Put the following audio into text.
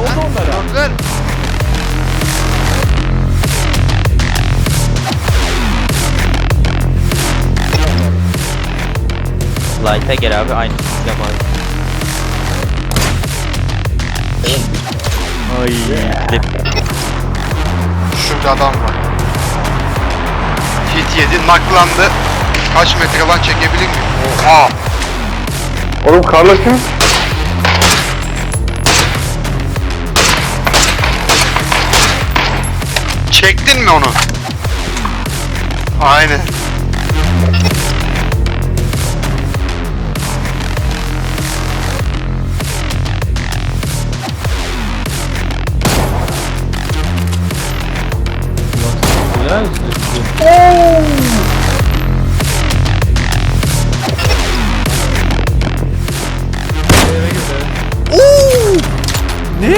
onlara. Gördüler. Light'a gel abi aynı sistem abi. Ay. dip. Şurada adam var. Hit yedi, naklandı. Kaç metre lan çekebilir miyim? Oha! Oğlum Carlos kim? Çektin mi onu? Aynen. Ne?